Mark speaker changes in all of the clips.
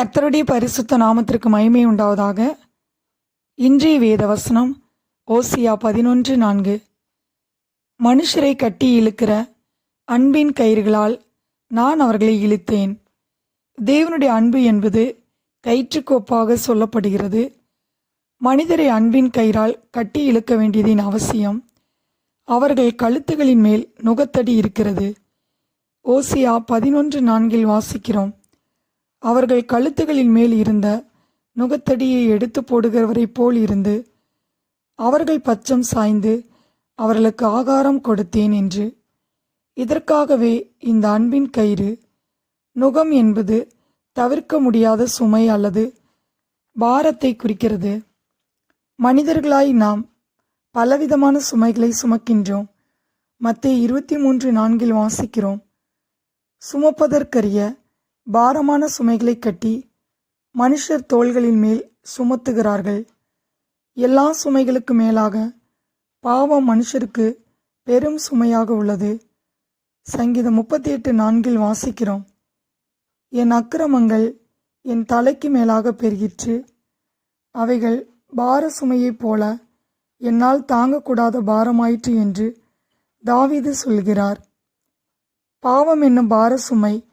Speaker 1: கர்த்தருடைய பரிசுத்த நாமத்திற்கு மகிமை உண்டாவதாக. இன்றைய வேத வசனம் ஓசியா பதினொன்று நான்கு. மனுஷரை கட்டி இழுக்கிற அன்பின் கயிறுகளால் நான் அவர்களை இழுத்தேன். தேவனுடைய அன்பு என்பது கயிற்றுக்கோப்பாக சொல்லப்படுகிறது. மனிதரை அன்பின் கயிறால் கட்டி இழுக்க வேண்டியதின் அவசியம் அவர்கள் கழுத்துகளின் மேல் நுகத்தடி இருக்கிறது. ஓசியா பதினொன்று நான்கில் வாசிக்கிறோம். அவர்கள் கழுத்துகளின் மேல் இருந்த நுகத்தடியை எடுத்து போடுகிறவரைப் போல் இருந்து அவர்கள் பச்சம் சாய்ந்து அவர்களுக்கு ஆகாரம் கொடுத்தேன் என்று. இதற்காகவே இந்த அன்பின் கயிறு நுகம் என்பது தவிர்க்க முடியாத சுமை அல்லது பாரத்தை குறிக்கிறது. மனிதர்களாய் நாம் பலவிதமான சுமைகளை சுமக்கின்றோம். மத்திய இருபத்தி மூன்று நான்கில் வாசிக்கிறோம். சுமப்பதற்கரிய பாரமான சுமைகளை கட்டி மனுஷர் தோள்களின் மேல் சுமத்துகிறார்கள். எல்லா சுமைகளுக்கு மேலாக பாவம் மனுஷருக்கு பெரும் சுமையாக உள்ளது. சங்கீதம் முப்பத்தி எட்டு நான்கில் வாசிக்கிறோம். என் அக்கிரமங்கள் என் தலைக்கு மேலாக பெருகிற்று. அவைகள் பார சுமையைப் போல என்னால் தாங்கக்கூடாத பாரமாயிற்று என்று தாவீது சொல்கிறார். பாவம் என்னும் பார சுமை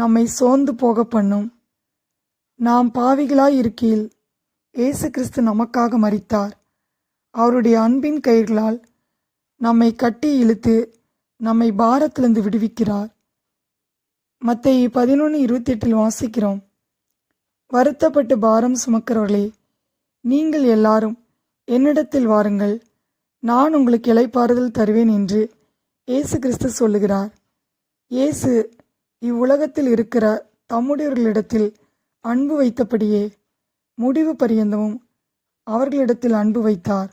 Speaker 1: நம்மை சோர்ந்து போக பண்ணும். நாம் பாவிகளாய் இருக்கையில் இயேசு கிறிஸ்து நமக்காக மறித்தார் அவருடைய அன்பின் கயிர்களால் நம்மை கட்டி இழுத்து நம்மை பாரத்திலிருந்து விடுவிக்கிறார். மத்திய பதினொன்று இருபத்தி எட்டில் வாசிக்கிறோம். வருத்தப்பட்டு பாரம் சுமக்கிறவர்களே நீங்கள் எல்லாரும் என்னிடத்தில் வாருங்கள். நான் உங்களுக்கு இளைப்பாறுதல் தருவேன் என்று இயேசு கிறிஸ்து சொல்லுகிறார். இயேசு இவ்வுலகத்தில் இருக்கிற தம்முடையவர்களிடத்தில் அன்பு வைத்தபடியே முடிவு பரியந்தமும் அவர்களிடத்தில் அன்பு வைத்தார்.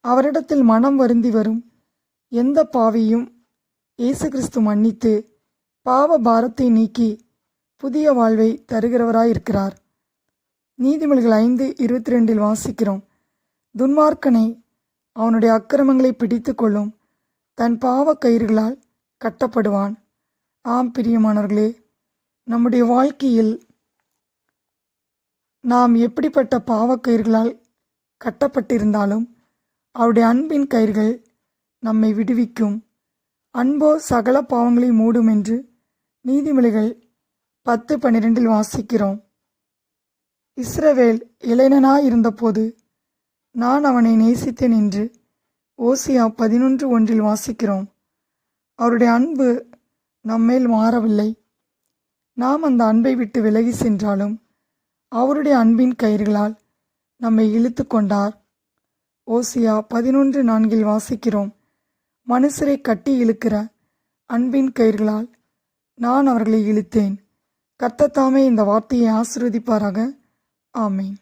Speaker 1: அவரிடத்தில் மனம் வருந்தி வரும் எந்த பாவியும் இயேசு கிறிஸ்து மன்னித்து பாவ பாரத்தை நீக்கி புதிய வாழ்வை தருகிறவராயிருக்கிறார். நீதிமொழிகள் ஐந்து இருபத்தி ரெண்டில் வாசிக்கிறோம். துன்மார்க்கனை அவனுடைய அக்கிரமங்களை பிடித்து கொள்ளும் தன் பாவ கயிறுகளால் கட்டப்படுவான். ஆம் பிரியமானவர்களே நம்முடைய வாழ்க்கையில் நாம் எப்படிப்பட்ட பாவக்கயிர்களால் கட்டப்பட்டிருந்தாலும் அவருடைய அன்பின் கயிர்கள் நம்மை விடுவிக்கும். அன்போ சகல பாவங்களை மூடும் என்று நீதிமொழிகள் பத்து பன்னிரெண்டில் வாசிக்கிறோம். இஸ்ரவேல் இளைஞனாயிருந்தபோது நான் அவனை நேசித்தேன் என்று ஓசியா பதினொன்று ஒன்றில் வாசிக்கிறோம். அவருடைய அன்பு நம்மேல் மாறவில்லை. நாம் அந்த அன்பை விட்டு விலகி சென்றாலும் அவருடைய அன்பின் கயிறுகளால் நம்மை இழுத்து கொண்டார். ஓசியா பதினொன்று நான்கில் வாசிக்கிறோம். மனுஷரை கட்டி இழுக்கிற அன்பின் கயிர்களால் நான் அவர்களை இழுத்தேன். கர்த்தத்தாமே இந்த வார்த்தையை ஆசிர்வதிப்பாராக. ஆமேன்.